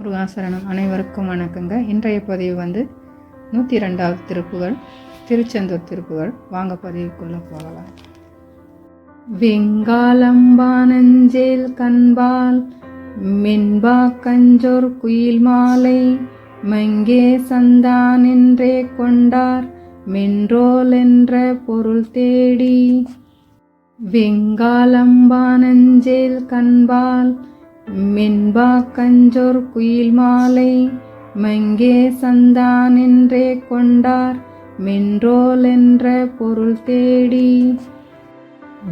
முருகாசரணம் அனைவருக்கும் வணக்கங்க. இன்றைய பதிவு வந்து நூற்றி ரெண்டாவது திருப்புகள் திருச்செந்தூர் திருப்புகள். வாங்க பதிவுக்குள்ளே போகலாம். வெங்காலம்பானஞ்சேல் கண்பால் மென்பா கஞ்சோர் குயில் மாலை மங்கே சந்தான் என்றே கொண்டார் மென்றோல் என்ற பொருள் தேடி. வெங்காலம்பானஞ்சேல் கண்பால் மின்பா கஞ்சோர் குயில் மாலை மங்கே சந்தான் என்றே கொண்டார் மென்றோல் என்ற பொருள் தேடி.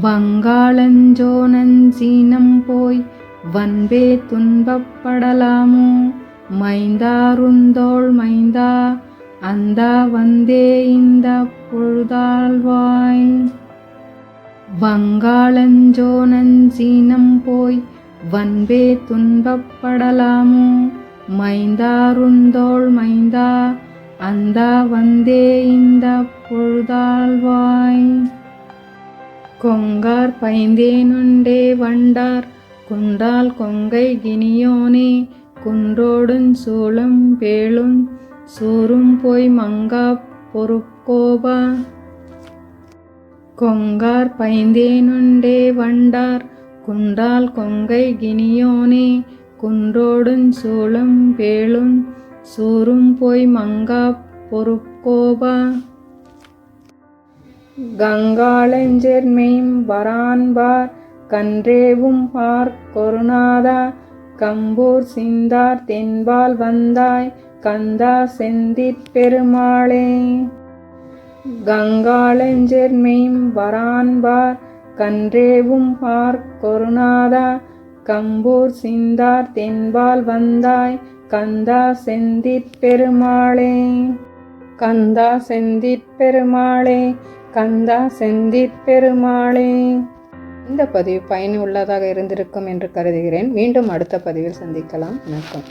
வங்காளஞ்சோ நஞ்சீனம் போய் வன்பே துன்பப்படலாமோ மைந்தாருந்தோள் மைந்தா அந்தா வந்தே இந்த பொழுதாழ்வாய். வங்காளஞ்சோ வங்காளஞ்சோனஞ்சீனம் போய் வன்பே துன்பப்படலாமோ. மைந்தாருந்தோள் மைந்தா அந்தா வந்தே இந்த பொழுதாழ்வாய். கொங்கார் பைந்தேனுண்டே வண்டார் குண்டால் கொங்கை கினியோனே. குன்றோடுஞ் சூளும் பேளும் சூரும் போய் மங்கா பொறுக்கோபா. கொங்கார் பைந்தேனுண்டே வண்டார் குண்டால் கொங்கை கினியோனே குன்றோடுஞ் சூளும் பேளும் சூரும் போய் மங்கா பொறுக்கோபா. கங்காளஞ்செர்மெய்ம் வரான்பார் கன்றேவும் பார் கொருநாதா. கம்பூர் சிந்தார் தென்பால் வந்தாய் கந்தா செந்திற் பெருமாளே. கங்காளஞ்செர்மெய்ம் வரான்பார் கன்றேவும் பார் கொருநாதா கம்பூர் சிந்தார் தென்பால் வந்தாய் கந்தா செந்திற் பெருமாளே. கந்தா செந்திற் பெருமாளே கந்தா செந்திற் பெருமாளே. இந்த பதிவு பயனுள்ளதாக இருந்திருக்கும் என்று கருதுகிறேன். மீண்டும் அடுத்த பதிவில் சந்திக்கலாம். வணக்கம்.